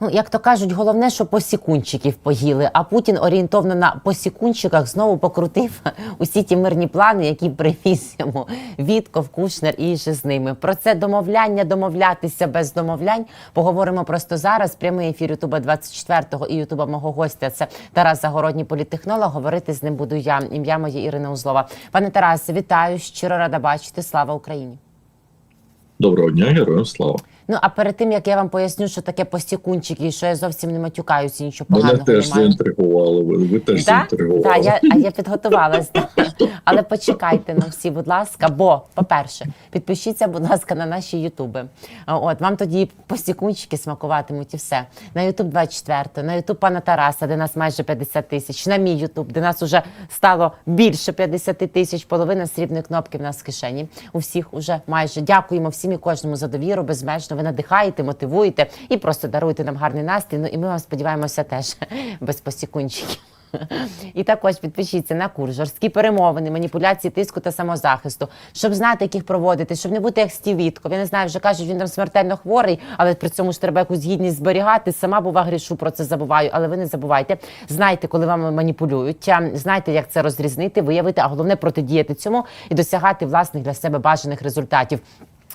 Ну, як то кажуть, головне, що посікунчиків поїли, а Путін орієнтовно на посікунчиках знову покрутив усі ті мирні плани, які привіз йому Вітков, Кушнер і же з ними. Про це домовляння, домовлятися без домовлянь. Поговоримо просто зараз. Прямий ефір Ютуба 24-го і Ютуба мого гостя. Це Тарас Загородній політтехнолог. Говорити з ним буду я. Ім'я моє Ірина Узлова. Пане Тарасе, вітаю. Щиро рада бачити. Слава Україні. Доброго дня, героям слава. Ну а перед тим як я вам поясню, що таке посікунчики, і що я зовсім не матюкаюся, і нічого Мене поганого теж немає. заінтригували. Ви, ви теж Да? заінтригували. Да, я, а я підготувалась. да. Але почекайте ну, всі, будь ласка. Бо, по-перше, підпишіться, будь ласка, на наші ютуби. От вам тоді посікунчики смакуватимуть і все. На Ютуб 24, на Ютуб пана Тараса, де нас майже 50 тисяч, на мій Ютуб, де нас уже стало більше 50 тисяч, половина срібної кнопки в нас в кишені. У всіх уже майже дякуємо всім і кожному за довіру. Безмежно ви надихаєте, мотивуєте і просто даруєте нам гарний настрій. Ну і ми вам сподіваємося теж без посікунчиків. І також підпишіться на курс жорсткі перемовини, маніпуляції тиску та самозахисту, щоб знати, як їх проводити, щоб не бути як стівітков. Я не знаю, вже кажуть, він там смертельно хворий, але при цьому ж треба якусь гідність зберігати. Сама бува грішу про це забуваю, але ви не забувайте. Знайте, коли вам маніпулюють, знайте, як це розрізнити, виявити, а головне протидіяти цьому і досягати власних для себе бажаних результатів.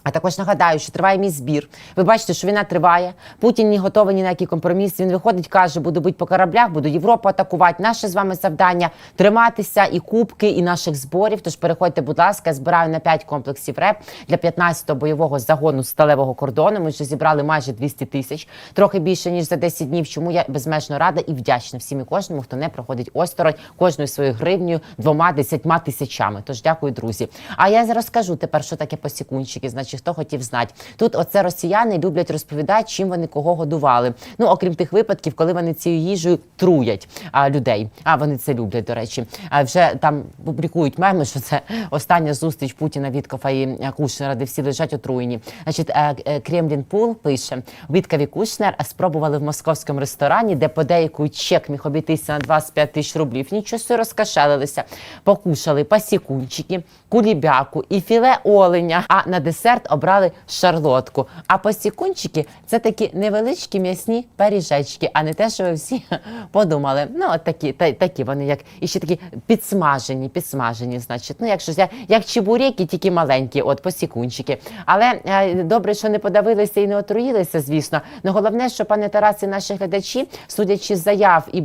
А також нагадаю, що триває мій збір. Ви бачите, що війна триває. Путін не готовий ні на який компроміс. Він виходить, каже, буду бити по кораблях, буду Європу атакувати. Наше з вами завдання триматися і кубки, і наших зборів. Тож переходьте, будь ласка, я збираю на 5 комплексів РЕП для 15-го бойового загону сталевого кордону. Ми вже зібрали майже 200 тисяч, трохи більше ніж за 10 днів. Чому я безмежно рада і вдячна всім і кожному, хто не проходить осторонь кожною своєю гривнею, двома десятьма тисячами. Тож дякую, друзі. А я зараз скажу тепер, що таке посікунчики. Значить, хто хотів знати. Тут оце росіяни люблять розповідати, чим вони кого годували. Ну окрім тих випадків, коли вони цією їжею труять а, людей. А вони це люблять, до речі. А вже там публікують меми, що це остання зустріч Путіна Віткофа і Кушнера, де всі лежать отруєні. Значить, е, е, Кремлін Пул пише: Вітков і Кушнер спробували в московському ресторані, де подейкують чек міг обійтися на 25 тисяч рублів. Нічого собі розкашелилися. Покушали пасікунчики, кулібяку і філе оленя. А на десерт обрали шарлотку. А посікунчики це такі невеличкі м'ясні пиріжечки, а не те, що ви всі подумали. Ну, от такі, та, такі вони, як і ще такі підсмажені, підсмажені, значить. Ну, як щось, як, як чебуреки, тільки маленькі, от посікунчики. Але е, добре, що не подавилися і не отруїлися, звісно. Ну головне, що пане Тараси, наші глядачі, судячи з заяв і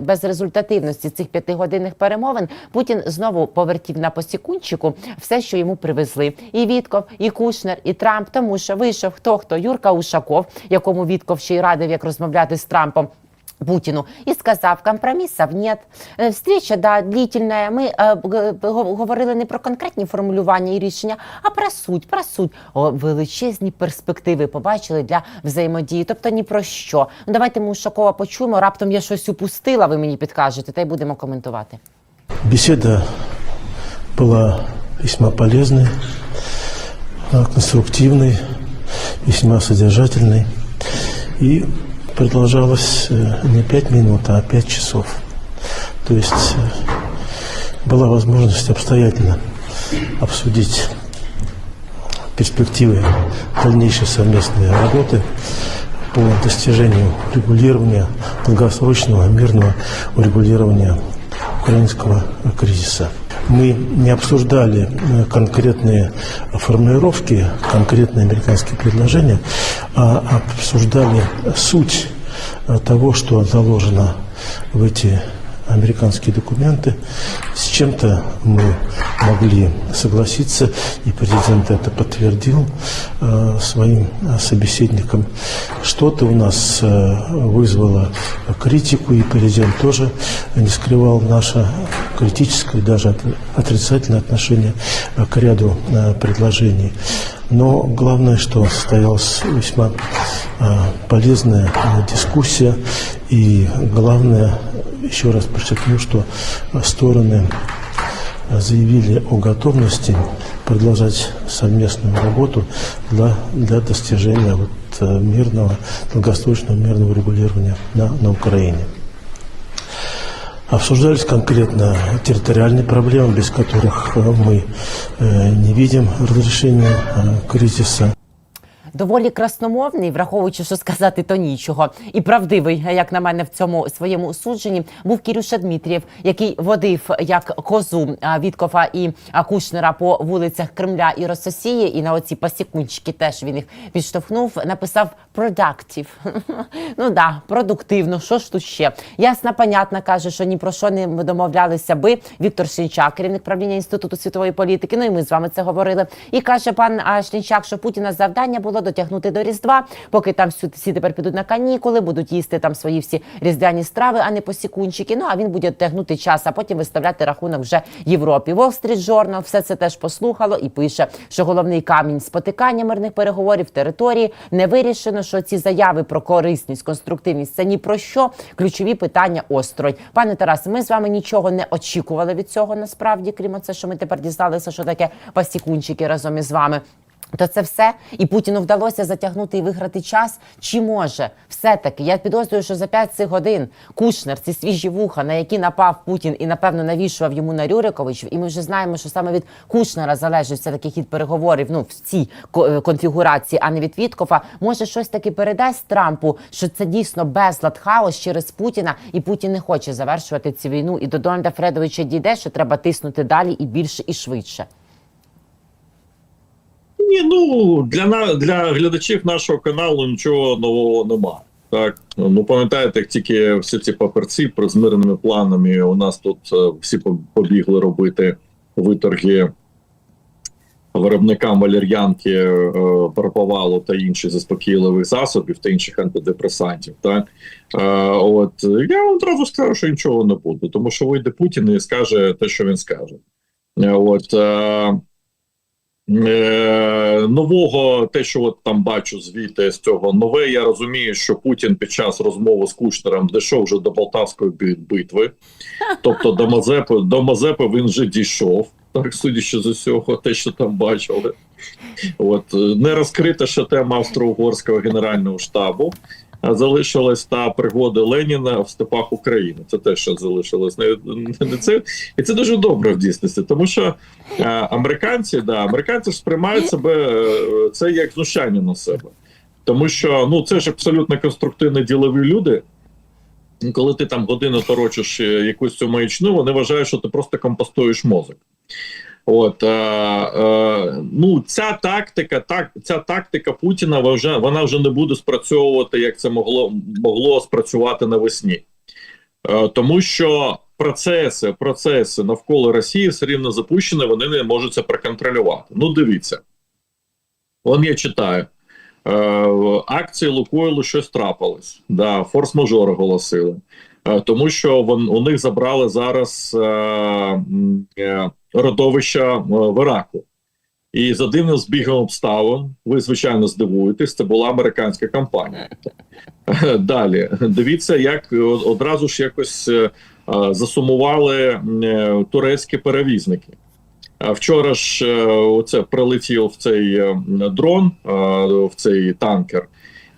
без результативності цих п'ятигодинних перемовин, Путін знову повертів на посікунчику все, що йому привезли. І Вітков, і Кушнер, і Трамп, тому що вийшов хто хто Юрка Ушаков, якому Вітков ще й радив, як розмовляти з Трампом. Путину и сказав, компромісів нет. Е, Встреча, да, длительная. Ми е, го- говорили не про конкретні формулювання і рішення, а про суть, про суть. О, величезні перспективи побачили для взаємодії. Тобто ні про що. Ну давайте ми Ушакова почуємо. Раптом я щось упустила, ви мені підкажете, та й будемо коментувати. Беседа была весьма полезной, конструктивной, весьма содержательной и продолжалась э, не пять минут, а пять часов. То есть э, была возможность обстоятельно обсудить перспективы дальнейшей совместной работы по достижению регулирования, долгосрочного мирного урегулирования украинского кризиса. Мы не обсуждали э, конкретные формулировки, конкретные американские предложения, а обсуждали суть э, того, что заложено в эти американские документы. С чем-то мы могли согласиться, и президент это подтвердил э, своим э, собеседникам. Что-то у нас э, вызвало критику, и президент тоже не скрывал наше критическое, даже от- отрицательное отношение к ряду предложений. Но главное, что состоялась весьма э, полезная э, дискуссия, и главное, еще раз подчеркну, что стороны э, заявили о готовности продолжать совместную работу для, для достижения вот, мирного, долгосрочного мирного регулирования на, на Украине. Обсуждались конкретно территориальные проблемы, без которых э, мы э, не видим разрешения э, кризиса. доволі красномовний, враховуючи, що сказати то нічого, і правдивий, як на мене, в цьому своєму судженні був Кірюша Дмитрієв, який водив як козу а, Віткофа і Кушнера по вулицях Кремля і Рососії, і на оці пасікунчики теж він їх підштовхнув. Написав productive. ну да, продуктивно. Що ж тут ще? Ясна, понятна, каже, що ні про що не домовлялися би. Віктор Шлінчак, керівник правління інституту світової політики. Ну і ми з вами це говорили. І каже пан Шлінчак, що Путіна завдання було дотягнути до Різдва, поки там всі, тепер підуть на канікули, будуть їсти там свої всі різдвяні страви, а не посікунчики. Ну а він буде тягнути час, а потім виставляти рахунок вже Європі. Wall Street Journal все це теж послухало і пише, що головний камінь спотикання мирних переговорів території не вирішено, що ці заяви про корисність, конструктивність це ні про що. Ключові питання осторонь. Пане Тарасе, ми з вами нічого не очікували від цього насправді, крім оце, що ми тепер дізналися, що таке пасікунчики разом із вами. То це все, і Путіну вдалося затягнути і виграти час. Чи може все-таки? Я підозрюю, що за 5 цих годин Кушнер, ці свіжі вуха, на які напав Путін і напевно навішував йому на Рюриковичів. І ми вже знаємо, що саме від Кушнера залежить все таки хід переговорів. Ну в цій е, конфігурації, а не від Віткофа. Може щось таки передасть Трампу, що це дійсно безлад хаос через Путіна, і Путін не хоче завершувати цю війну. І до Дональда Фредовича дійде, що треба тиснути далі і більше і швидше. Ні, ну для для глядачів нашого каналу нічого нового немає. Так, ну пам'ятаєте, як тільки всі ці паперці про з планами у нас тут е, всі побігли робити виторги виробникам валер'янки, е, пропавалу та інших заспокійливих засобів та інших антидепресантів. Так е, от я одразу скажу, що нічого не буде, тому що вийде Путін і скаже те, що він скаже. Е, От е, Е, нового, те, що от там бачу звідти з цього нове, я розумію, що Путін під час розмови з Кушнером дійшов вже до Полтавської битви, тобто до Мазепи, до Мазепи він вже дійшов, так судячи з усього, те, що там бачили. От е, не розкрита ще тема австро-угорського генерального штабу. Залишилась та пригоди Леніна в степах України. Це те, що залишилось. Не, це і це дуже добре в дійсності, тому що е, американці, да, американці сприймають себе е, це як знущання на себе. Тому що ну це ж абсолютно конструктивні ділові люди. Коли ти там годину торочиш е, якусь цю маячну, вони вважають, що ти просто компостуєш мозок. От е, е, ну ця тактика, так ця тактика Путіна вже вона вже не буде спрацьовувати, як це могло могло спрацювати навесні, е, тому що процеси, процеси навколо Росії все рівно запущені, вони не можуть це проконтролювати. Ну, дивіться, он я читаю. Е, акції Лукойлу щось трапилось. Да, форс-мажор оголосили. Е, тому що вон, у них забрали зараз е, е, родовища е, в Іраку. І за дивним збігом обставин, ви звичайно здивуєтесь, це була американська компанія. Е, Далі дивіться, як е, одразу ж якось е, засумували турецькі перевізники. Вчора ж оце прилетів в цей дрон, в цей танкер.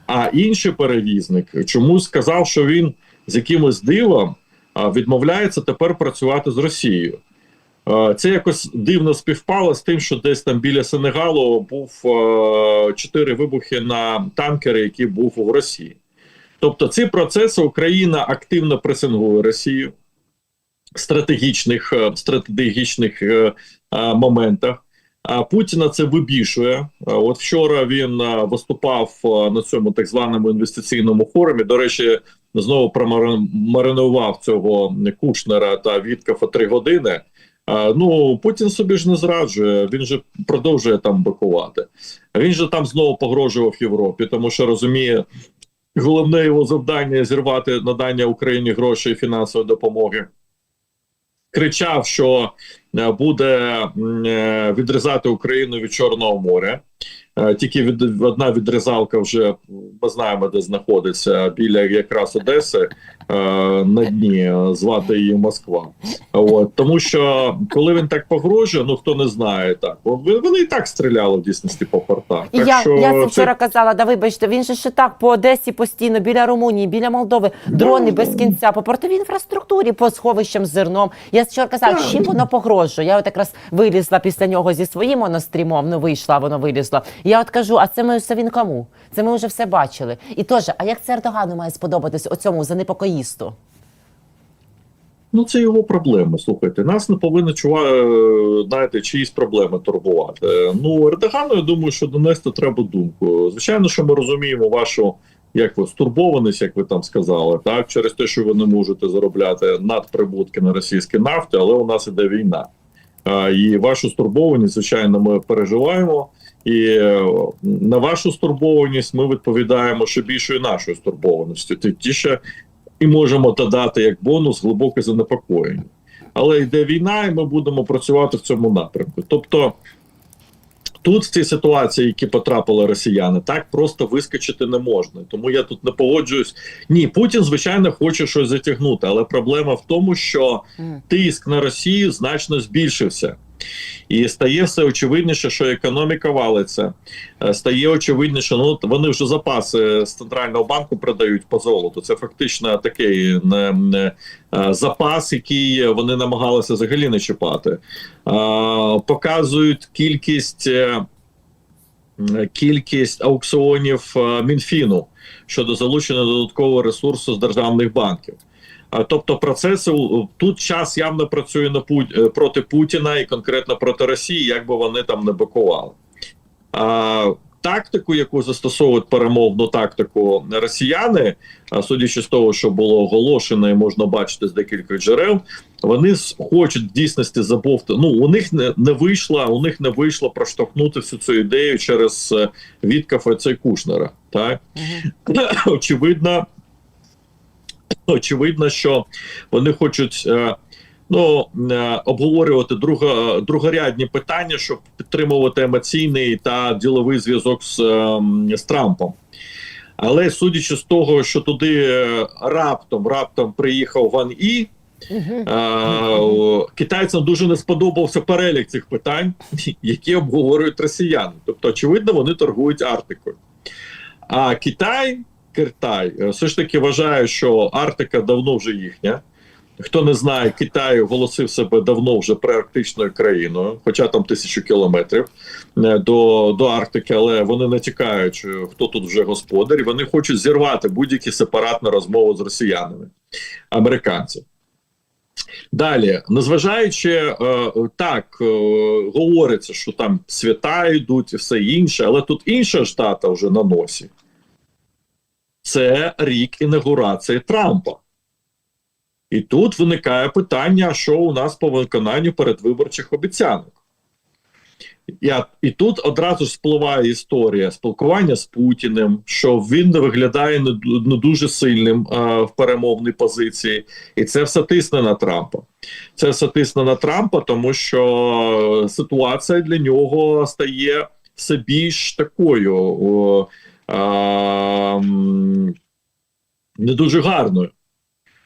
А інший перевізник чомусь сказав, що він з якимось дивом відмовляється тепер працювати з Росією. Е, Це якось дивно співпало з тим, що десь там біля Сенегалу був е, чотири вибухи на танкери, який був в Росії. Тобто, ці процеси Україна активно пресингує Росію в стратегічних, е, стратегічних моментах. А Путіна це вибішує. От вчора він виступав на цьому так званому інвестиційному форумі. До речі, знову промаринував цього Кушнера та Віткафа три години. Ну Путін собі ж не зраджує. Він же продовжує там бикувати. Він же там знову погрожував Європі, тому що розуміє, головне його завдання зірвати надання Україні грошей і фінансової допомоги. Кричав, що е, буде е, відрізати Україну від Чорного моря. Е, Тільки від, одна відрізалка вже ми знаємо, де знаходиться біля якраз Одеси на дні. е, Звати її Москва. От тому, що коли він так погрожує, ну хто не знає, так вони, вони і так стріляли в дійсності по портах. Так я, що я це це- вчора казала, да вибачте, він же ще так по Одесі постійно, біля Румунії, біля Молдови, дрони без кінця, по портовій інфраструктурі, по сховищам з зерном. Я вчора казала, чим воно погрожує. Я от якраз вилізла після нього зі своїм монострімом, ну вийшла, воно вилізло. Я от кажу, а це ми все він кому? Це ми вже все бачили. І теж, а як це Ердогану має сподобатись оцьому занепокоїсту? Ну, це його проблеми. Слухайте, нас не повинно е, знаєте, чиїсь проблеми турбувати. Ну, Ердогану, я думаю, що донести треба думку. Звичайно, що ми розуміємо вашу як ви стурбованість, як ви там сказали, так через те, що ви не можете заробляти надприбутки на російській нафті, але у нас іде війна. І вашу стурбованість, звичайно, ми переживаємо. І е, на вашу стурбованість ми відповідаємо ще більшою нашою стурбованістю. Ті ще і можемо додати як бонус глибоке занепокоєння. Але йде війна, і ми будемо працювати в цьому напрямку. Тобто тут в цій ситуації, які потрапили росіяни, так просто вискочити не можна. Тому я тут не погоджуюсь. Ні, Путін, звичайно, хоче щось затягнути, але проблема в тому, що тиск на Росію значно збільшився. І стає все очевидніше, що економіка валиться. Е, Стає очевидніше, ну вони вже запаси з центрального банку продають по золоту. Це фактично такий не, не, запас, який вони намагалися взагалі не чіпати. Е, Показують кількість. е, Кількість аукціонів Мінфіну щодо залучення додаткового ресурсу з державних банків. А, Тобто процеси тут час явно працює на Пу- е, проти Путіна і конкретно проти Росії, як би вони там не бикували. А, тактику, яку застосовують перемовну тактику росіяни, судячи з того, що було оголошено, і можна бачити з декількох джерел, вони хочуть в дійсності забовти. Ну у них не, не вийшло, у них не вийшло проштовхнути всю цю ідею через е, Віткафа і Кушнера. Так Мгм. очевидно, очевидно, що вони хочуть е, ну, е, обговорювати друга, другорядні питання, щоб підтримувати емоційний та діловий зв'язок з, е, з Трампом. Але судячи з того, що туди е, раптом раптом приїхав Ван І, е, китайцям дуже не сподобався перелік цих питань, які обговорюють росіяни. Тобто, очевидно, вони торгують Арктикою. А Китай, Китай е, все ж таки вважає, що Арктика давно вже їхня. Хто не знає, Китай оголосив себе давно вже преарктичною країною, хоча там тисячу кілометрів е, до, до Арктики, але вони не тікають, е, хто тут вже господар, і вони хочуть зірвати будь-які сепаратні розмови з росіянами, американців. Далі, незважаючи так, говориться, що там свята йдуть і все інше, але тут інша ж дата вже на носі. Це рік інаугурації Трампа. І тут виникає питання, що у нас по виконанню передвиборчих обіцянок. І, і тут одразу ж спливає історія спілкування з Путіним, що він виглядає не, не дуже сильним е, в перемовній позиції, і це все тисне на Трампа. Це все тисне на Трампа, тому що ситуація для нього стає все більш такою о, а, не дуже гарною.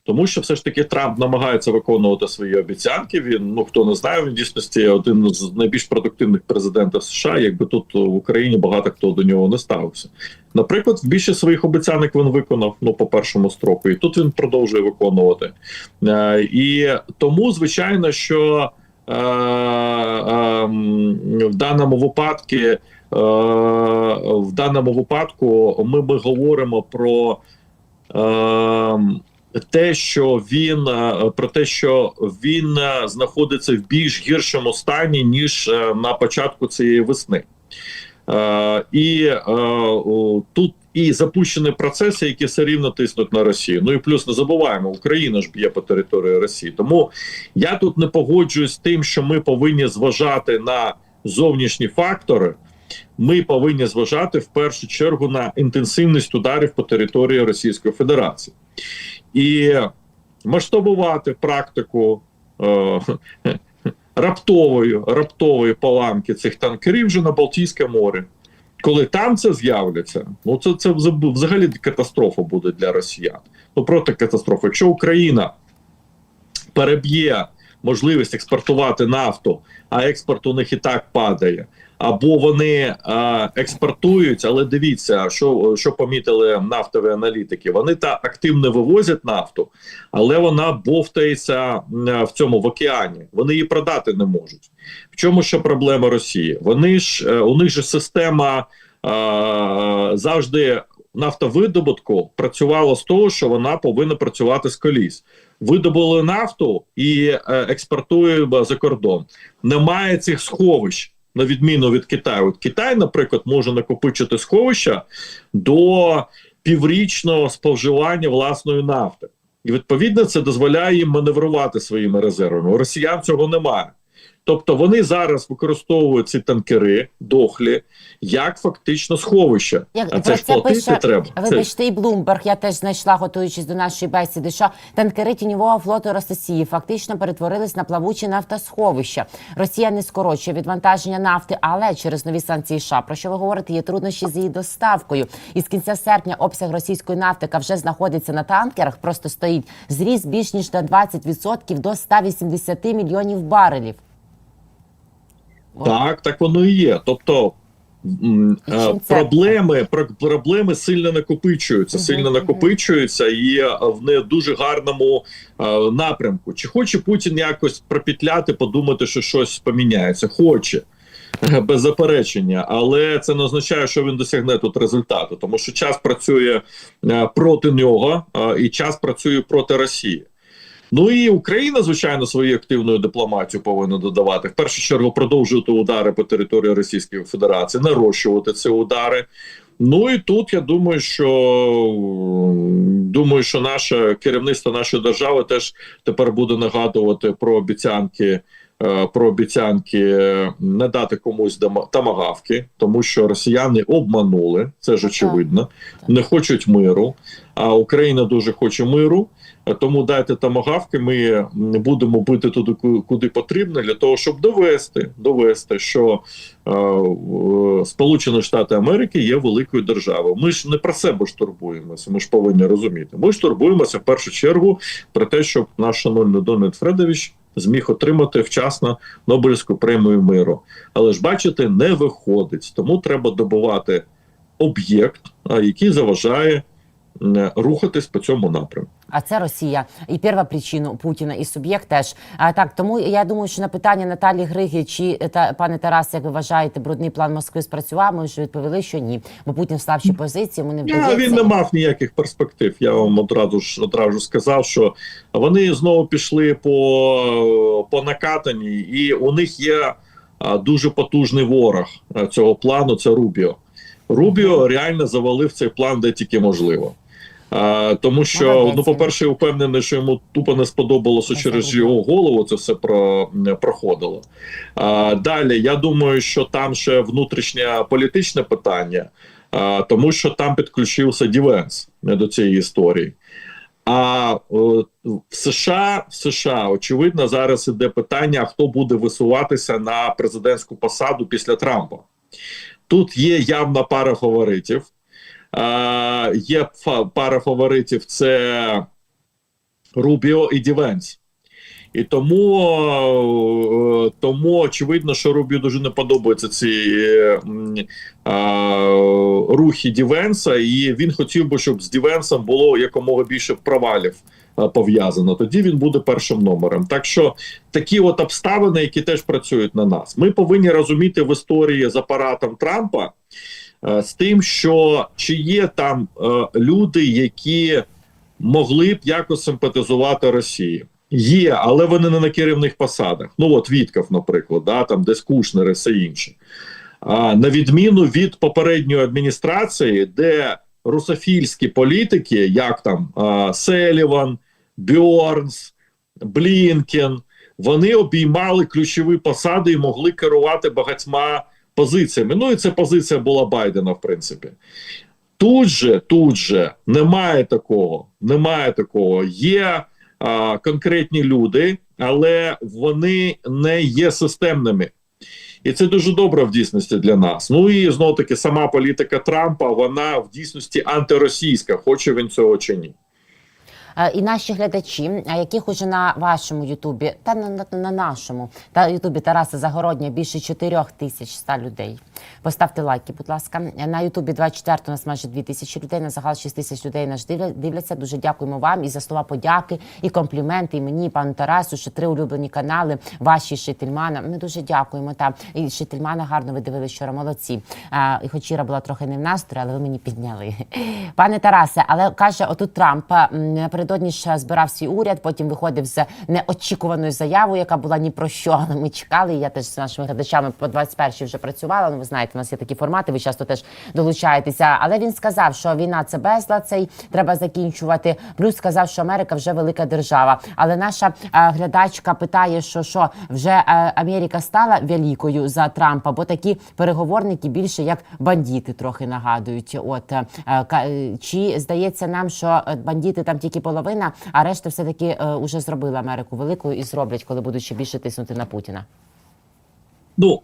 Тому що все ж таки Трамп намагається виконувати свої обіцянки. Він, ну хто не знає, він дійсності один з найбільш продуктивних президентів США. Якби тут в Україні багато хто до нього не ставився. Наприклад, більше своїх обіцянок він виконав ну по першому строку, і тут він продовжує виконувати. Е, і тому, звичайно, що е, е, в даному випадку, в даному випадку ми, ми говоримо про. Е, те, що він е, про те, що він е, знаходиться в більш гіршому стані ніж е, на початку цієї весни, Е, і е, тут і запущені процеси, які все рівно тиснуть на Росію. Ну і плюс не забуваємо, Україна ж б'є по території Росії. Тому я тут не погоджуюсь з тим, що ми повинні зважати на зовнішні фактори. Ми повинні зважати в першу чергу на інтенсивність ударів по території Російської Федерації і масштабувати практику е, раптової, раптової поламки цих танкерів вже на Балтійське море. Коли там це з'являться, ну це, це взагалі катастрофа буде для росіян. Ну проти катастрофи. Якщо Україна переб'є можливість експортувати нафту, а експорт у них і так падає. Або вони експортують, але дивіться, що, що помітили нафтові аналітики. Вони та активно вивозять нафту, але вона бовтається в цьому в океані. Вони її продати не можуть. В чому ще проблема Росії? Вони ж е, у них же система е, завжди нафтовидобутку працювала з того, що вона повинна працювати з коліс. Видобули нафту і е, експортує за кордон. Немає цих сховищ. На відміну від Китаю, От Китай, наприклад, може накопичити сховища до піврічного споживання власної нафти, і відповідно це дозволяє їм маневрувати своїми резервами. У росіян цього немає. Тобто вони зараз використовують ці танкери дохлі як фактично сховище. Як а це ж платити пише, треба. Вибачте, і Блумберг, я теж знайшла, готуючись до нашої бесіди, що танкери тіньового флоту Росії фактично перетворились на плавучі нафтосховища. Росія не скорочує відвантаження нафти, але через нові санкції США, про що ви говорите, є труднощі з її доставкою. І з кінця серпня обсяг російської нафти, яка вже знаходиться на танкерах, просто стоїть зріс більш ніж на 20% до 180 мільйонів барелів. Так, так воно і є. Тобто І е, проблеми, проблеми сильно накопичуються, сильно накопичуються і в не дуже гарному е, напрямку. Чи хоче Путін якось пропетляти, подумати, що щось поміняється? Хоче. е, Без заперечення, але це не означає, що він досягне тут результату, тому що час працює проти нього, і час працює проти Росії. Ну і Україна, звичайно, свою активну дипломатію повинна додавати. В першу чергу продовжувати удари по території Російської Федерації, нарощувати ці удари. Ну і тут я думаю, що думаю, що наше керівництво нашої держави теж тепер буде нагадувати про обіцянки. Е, Про обіцянки не дати комусь тамагавки, тому що росіяни обманули, це ж очевидно, не хочуть миру. А Україна дуже хоче миру. Е, Тому дайте тамагавки. Ми м, будемо бити туди, ку- куди потрібно, для того, щоб довести, довести, що е, Сполучені Штати Америки є великою державою. Ми ж не про себе ж турбуємося. Ми ж повинні розуміти. Ми ж турбуємося в першу чергу про те, щоб наш шановний Дональд Фредович зміг отримати вчасно Нобелівську премію миру. Але ж бачите, не виходить. Тому треба добувати об'єкт, який заважає рухатись по цьому напрямку. А це Росія і перша причина Путіна, і суб'єкт теж. А так тому я думаю, що на питання Наталі Григи, чи е, та пане Тарас, як ви вважаєте, брудний план Москви спрацював, ми вже відповіли, що ні. Бо Путін в слабшій позиції, йому не вдається. він не мав ніяких перспектив. Я вам одразу ж одразу сказав, що вони знову пішли по, по накатанні, і у них є дуже потужний ворог цього плану. Це Рубіо. Рубіо реально завалив цей план, де тільки можливо. А, тому що, ну, по-перше, я впевнений, що йому тупо не сподобалося через його голову. Це все про проходило. А, далі я думаю, що там ще внутрішнє політичне питання. А, тому що там підключився Дівенс не до цієї історії. А в США в США очевидно зараз іде питання: хто буде висуватися на президентську посаду після Трампа. Тут є явна пара фаворитів. А, є пара фаворитів: це Рубіо і Дівенс. І тому, е, тому очевидно, що Рубіо дуже не подобаються ці е, а, рухи Дівенса, і він хотів би, щоб з Дівенсом було якомога більше провалів е, пов'язано. Тоді він буде першим номером. Так що такі от обставини, які теж працюють на нас, ми повинні розуміти в історії з апаратом Трампа е, з тим, що чи є там е, люди, які могли б якось симпатизувати Росії. Є, але вони не на керівних посадах. Ну от Вітков, наприклад, да, там десь Кушнер і все інше. А, на відміну від попередньої адміністрації, де русофільські політики, як там а, Селіван, Бьорнс, Блінкен, вони обіймали ключові посади і могли керувати багатьма позиціями. Ну і це позиція була Байдена, в принципі. Тут же, тут же немає такого. Немає такого. Є а, конкретні люди, але вони не є системними. І це дуже добре в дійсності для нас. Ну і знову таки сама політика Трампа, вона в дійсності антиросійська, хоче він цього чи ні. Е, І наші глядачі, а яких уже на вашому Ютубі та на, на, на нашому та Ютубі Тараса Загородня більше 4100 людей. Поставте лайки, будь ласка. На Ютубі 24 у нас майже 2000 людей, на загал 6 тисяч людей нас дивля- дивляться. Дуже дякуємо вам і за слова подяки, і компліменти, і мені, і пану Тарасу, що три улюблені канали, ваші Шительмана. Ми дуже дякуємо. Та і Шительмана гарно ви дивилися вчора, молодці. А, і хоч Іра була трохи не в настрої, але ви мені підняли. Пане Тарасе, але каже, отут Трамп напередодні ж збирав свій уряд, потім виходив з неочікуваною заявою, яка була ні про що. Але ми чекали. Я теж з нашими глядачами по 21 вже працювала. Ну, ви знаєте, у нас є такі формати. Ви часто теж долучаєтеся. Але він сказав, що війна це безлад, цей треба закінчувати. Плюс сказав, що Америка вже велика держава. Але наша е, глядачка питає, що що вже е, Америка стала великою за Трампа, бо такі переговорники більше як бандити трохи нагадують. От е, е, е, чи здається нам, що бандити там тільки половина, а решта все таки е, уже зробили Америку великою і зроблять, коли будуть ще більше тиснути на Путіна. Ну,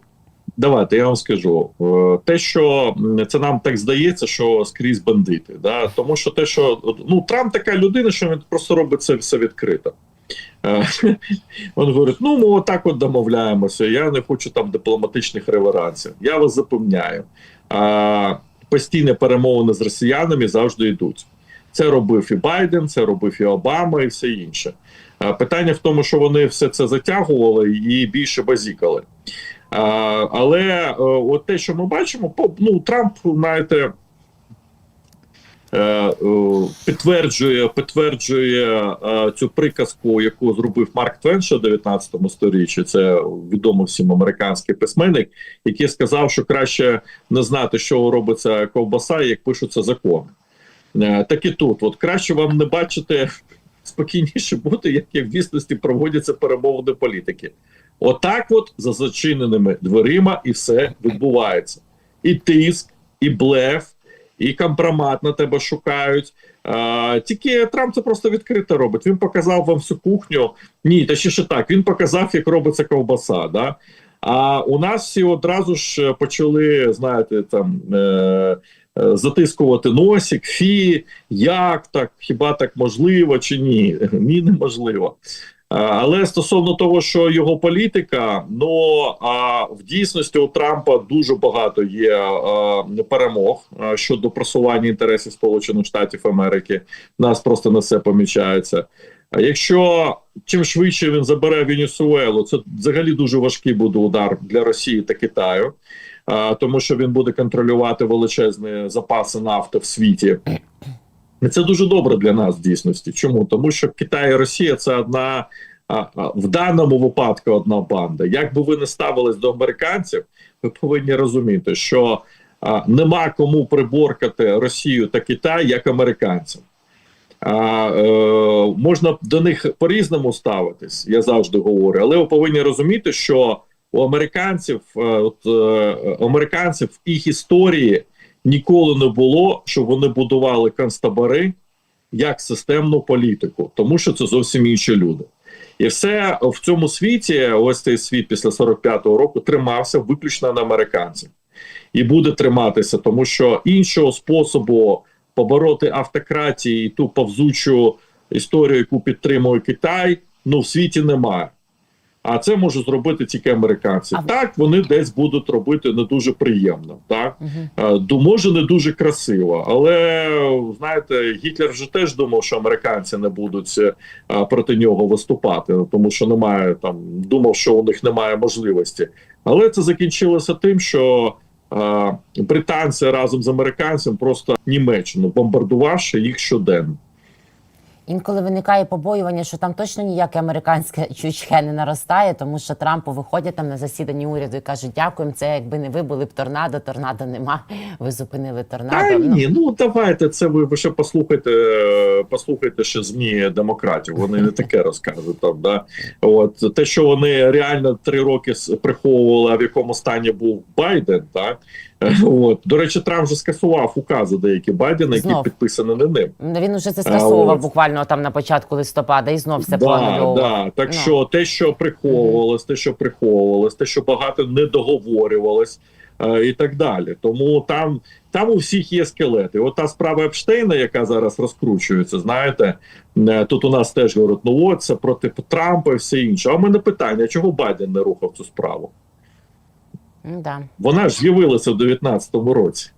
давайте я вам скажу. Е, Те, що це нам так здається, що скрізь бандити. Да? Тому що те, що ну, Трамп така людина, що він просто робить це все відкрито. Е, Він говорить: ну, ми отак от домовляємося. Я не хочу там дипломатичних реверансів. Я вас запевняю. А, постійні перемовини з росіянами завжди йдуть. Це робив і Байден, це робив і Обама, і все інше. Питання в тому, що вони все це затягували і більше базікали. Але е, от те, що ми бачимо, ну Трамп, знаєте, е, е, підтверджує, підтверджує цю приказку, яку зробив Марк Твен ще в 19 сторіччі. Це відомий всім американський письменник, який сказав, що краще не знати, що робиться ковбаса, як пишуться закони. Е, Так і тут, от краще вам не бачити спокійніше бути, як в дійсності проводяться перемовини політики. Отак, от за зачиненими дверима, і все відбувається. І тиск, і блеф, і компромат на тебе шукають. А, тільки Трамп це просто відкрито робить. Він показав вам всю кухню. Ні, та ще ще так. Він показав, як робиться ковбаса. Да? А у нас всі одразу ж почали, знаєте, там. Е- е, Затискувати носик, фі, як так, хіба так можливо чи ні? Ні, неможливо. Але стосовно того, що його політика, ну а в дійсності у Трампа дуже багато є а, перемог а, щодо просування інтересів Сполучених Штатів Америки. Нас просто на все помічається. А якщо чим швидше він забере Венесуелу, це взагалі дуже важкий буде удар для Росії та Китаю, тому що він буде контролювати величезні запаси нафти в світі. Це дуже добре для нас в дійсності. Чому? Тому що Китай і Росія це одна в даному випадку одна банда. Як би ви не ставились до американців, ви повинні розуміти, що нема кому приборкати Росію та Китай як американцям. А, е, можна до них по-різному ставитись, я завжди говорю, але ви повинні розуміти, що у американців, е, от, е, американців в їх історії ніколи не було, щоб вони будували концтабори як системну політику, тому що це зовсім інші люди. І все в цьому світі, ось цей світ після 45-го року, тримався виключно на американців і буде триматися, тому що іншого способу побороти автократії і ту повзучу історію, яку підтримує Китай, ну в світі немає. А це можуть зробити тільки американці. А- Так вони десь будуть робити не дуже приємно, так Угу. Е, може не дуже красиво, але знаєте, Гітлер вже теж думав, що американці не будуть е, проти нього виступати, ну, тому що немає там, думав, що у них немає можливості. Але це закінчилося тим, що е, британці разом з американцем просто Німеччину бомбардувавши їх щоденно. Інколи виникає побоювання, що там точно ніяке американське чучхе не наростає, тому що Трампу виходять там на засіданні уряду і кажуть, дякуємо. Це якби не ви були б торнадо, торнадо нема. Ви зупинили торнадо. Та Ну, ні, ну давайте це ви, ви ще послухайте, е, послухайте ще змі демократів. Вони не таке розкажуть там. Да? От те, що вони реально три роки приховували, в якому стані був Байден, так от до речі, Трамп вже скасував укази деякі Байдена, які Знов. підписані не ним. він уже це скасовував от. буквально там на початку листопада і знов все да, поанульовував. да. Так Ну. що те, що приховувалось, те, що приховувалось, те, що багато не договорювалось. е, і так далі. Тому там, там у всіх є скелети. От та справа Епштейна, яка зараз розкручується, знаєте, е, тут у нас теж говорять, ну от це проти Трампа і все інше. А в мене питання: чого Байден не рухав цю справу? Да. Вона ж з'явилася в 19-му році.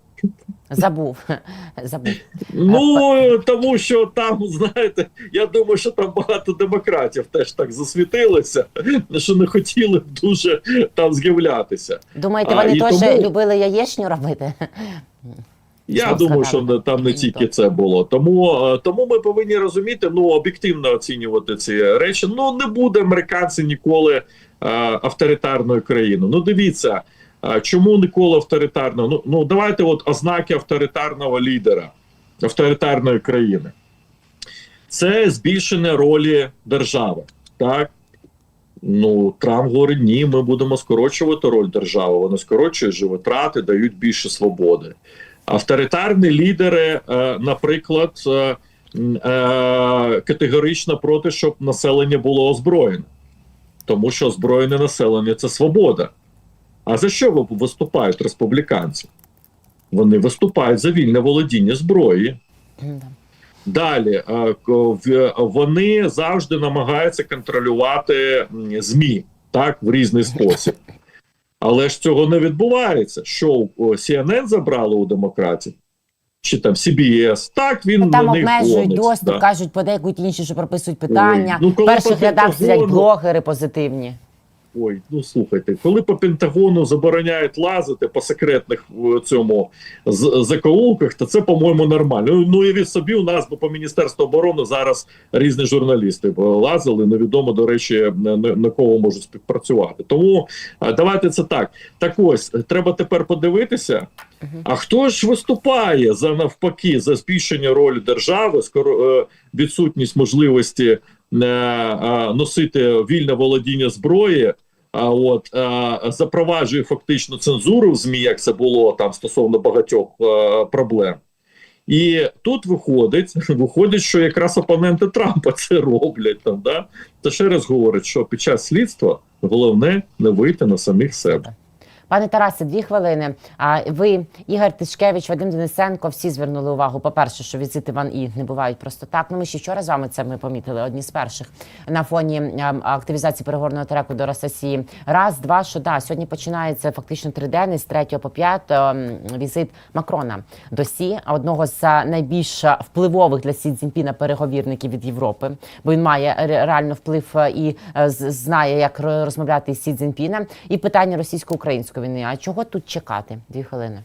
Забув. Забув. Ну тому що там, знаєте, я думаю, що там багато демократів теж так засвітилися, що не хотіли дуже там з'являтися. Думаєте, вони теж тому- любили яєчню робити? Я Знов думаю, сказали. що там не тільки це було. Тому, е, тому ми повинні розуміти, ну об'єктивно оцінювати ці речі. Ну не буде американці ніколи авторитарною країною. Ну дивіться, е, чому ніколи авторитарно? Ну, ну давайте, от ознаки авторитарного лідера, авторитарної країни. Це збільшення ролі держави. Так. Ну, Трамп говорить, ні, ми будемо скорочувати роль держави. Вони скорочують же витрати, дають більше свободи. Авторитарні лідери, е, наприклад, е, е, категорично проти, щоб населення було озброєне, тому що озброєне населення це свобода. А за що виступають республіканці? Вони виступають за вільне володіння зброї. Далі е, вони завжди намагаються контролювати змі так в різний спосіб. Але ж цього не відбувається. Що CNN забрали у демократів? Чи там CBS? Так він Ну, Там на них обмежують гонить, доступ, да. кажуть, подейкують інші, що прописують питання. ну, коли перших рядах сидять блогери позитивні. Ой, ну слухайте, коли по Пентагону забороняють лазити по секретних в цьому закоулках, то це, по-моєму, нормально. Ну, Ну і від собі у нас бо по Міністерству оборони зараз різні журналісти лазили. Невідомо, до речі, на, кого можуть співпрацювати. Тому давайте це так. Так ось треба тепер подивитися. А хто ж виступає за навпаки за збільшення ролі держави, скоро е, відсутність можливості носити вільне володіння зброї, а от е, запроваджує фактично цензуру в змі, як це було там стосовно багатьох е, проблем. І тут виходить, виходить, що якраз опоненти Трампа це роблять там. Да? Та ще раз говорить, що під час слідства головне не вийти на самих себе. Пане Тарасе, дві хвилини. А ви, Ігор Тишкевич, Вадим Денисенко, всі звернули увагу. По-перше, що візити Ван І не бувають просто так. Ну ми ще вчора з вами це ми помітили. Одні з перших на фоні активізації переговорного треку до Росії. Раз, два, що да, сьогодні починається фактично триденний з 3 по 5 ем, візит Макрона до Сі, одного з найбільш впливових для Сі Цзіньпіна переговірників від Європи, бо він має ре- реально вплив і знає, як розмовляти з Сі Цзіньпіном. І питання російсько-української війни. А чого тут чекати? Дві хвилини.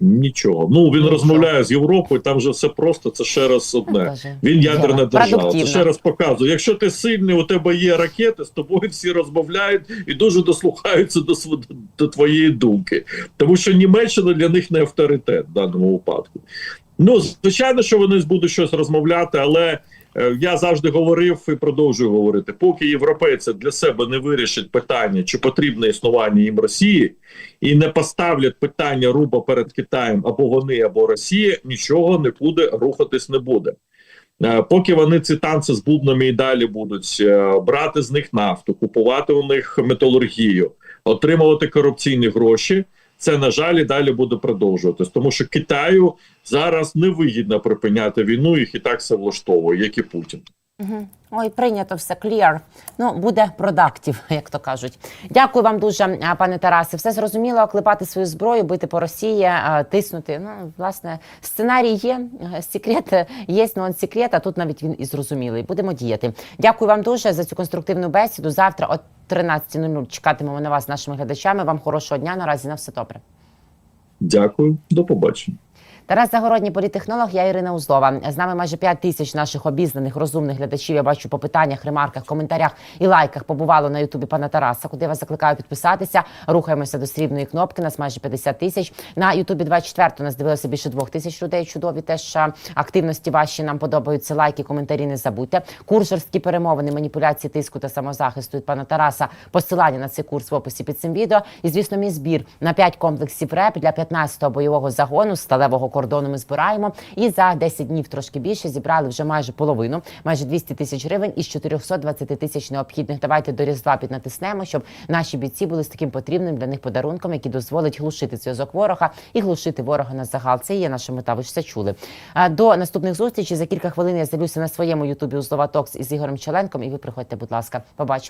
Нічого. Ну він Нічого. розмовляє з Європою. Там же все просто. Це ще раз одне. Він ядерна держава. Це ще раз показує. Якщо ти сильний, у тебе є ракети, з тобою всі розмовляють і дуже дослухаються до до твоєї думки, тому що Німеччина для них не авторитет в даному випадку. Ну звичайно, що вони будуть щось розмовляти, але я завжди говорив і продовжую говорити: поки європейці для себе не вирішать питання, чи потрібне існування їм Росії, і не поставлять питання руба перед Китаєм або вони, або Росія, нічого не буде рухатись не буде. Е, Поки вони ці танці з бубнами і далі будуть е, брати з них нафту, купувати у них металургію, отримувати корупційні гроші. Це на жаль і далі буде продовжуватись, тому що Китаю зараз невигідно припиняти війну, їх і так все влаштовує, як і Путін. Угу. Ой, прийнято все clear. Ну, буде продактів, як то кажуть. Дякую вам дуже, пане Тарасе. Все зрозуміло, клепати свою зброю, бити по Росії, тиснути. Ну, власне, сценарій є, е, секрет е, є, но секрет, а тут навіть він і зрозумілий. Будемо діяти. Дякую вам дуже за цю конструктивну бесіду. Завтра о 13.00 чекатимемо на вас з нашими глядачами. Вам хорошого дня. Наразі на все добре. Дякую, до побачення. Тарас Загородній політтехнолог, я Ірина Узлова. З нами майже 5 тисяч наших обізнаних, розумних глядачів. Я бачу по питаннях, ремарках, коментарях і лайках побувало на Ютубі пана Тараса, куди я вас закликаю підписатися. Рухаємося до срібної кнопки. Нас майже 50 тисяч. На Ютубі 24 нас дивилося більше двох тисяч людей. Чудові теж активності ваші нам подобаються. Лайки, коментарі не забудьте. Курс жорсткі перемовини, маніпуляції, тиску та самозахисту від пана Тараса. Посилання на цей курс в описі під цим відео. І звісно, мій збір на 5 комплексів РЕП для 15-го бойового загону сталевого кордону ми збираємо. І за 10 днів трошки більше зібрали вже майже половину, майже 200 тисяч гривень із 420 тисяч необхідних. Давайте до різдва піднатиснемо, щоб наші бійці були з таким потрібним для них подарунком, який дозволить глушити зв'язок ворога і глушити ворога на загал. Це є наша мета. Ви ж це чули. До наступних зустрічей за кілька хвилин я з'явлюся на своєму ютубі у Токс із Ігорем Челенком. І ви приходьте, будь ласка, побачимо.